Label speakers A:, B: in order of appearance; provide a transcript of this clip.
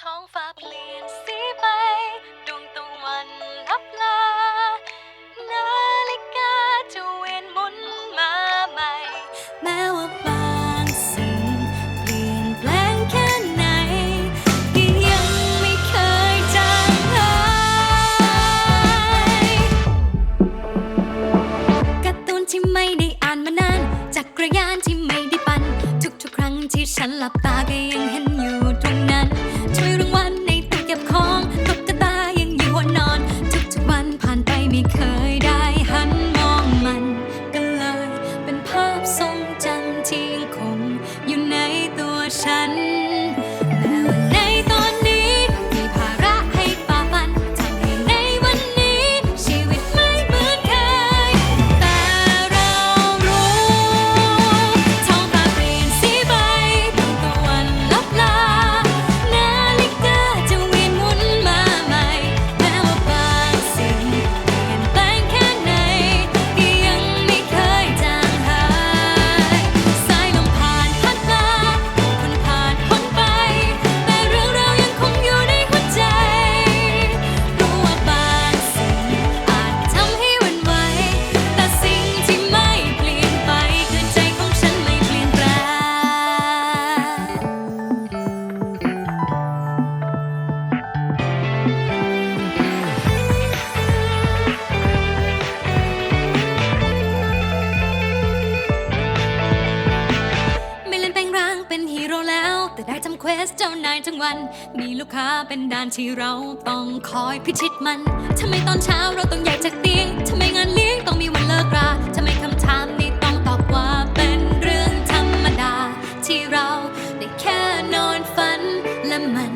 A: ท้องฟ้าเปลี่ยนสีไป ดวงตะวันลับลา นาฬิกาจะเวียนหมุนมาใหม่ แม้ว่าบางสิ่ง เปลี่ยนแปลงแค่ไหนก็ยังไม่เคยจางหายการ์ตูนที่ไม่ได้อ่านมานาน จักรยานที่ไม่ได้ปั่นทุกๆ ครั้งที่ฉันหลับตาก็ยังเห็น ฉัน ฮีโร่แล้ว แต่ได้ทำเควสเจ้านายทั้งวัน มีลูกค้าเป็นด่านที่เราต้องคอยพิชิตมันทำไมตอนเช้าเราต้องใหญ่จากเตียงทำไมงานเลี้ยงต้องมีวันเลิกราทำไมคำถามนี้ต้องตอบว่าเป็นเรื่องธรรมดา ที่เราได้แค่นอนฝันและมัน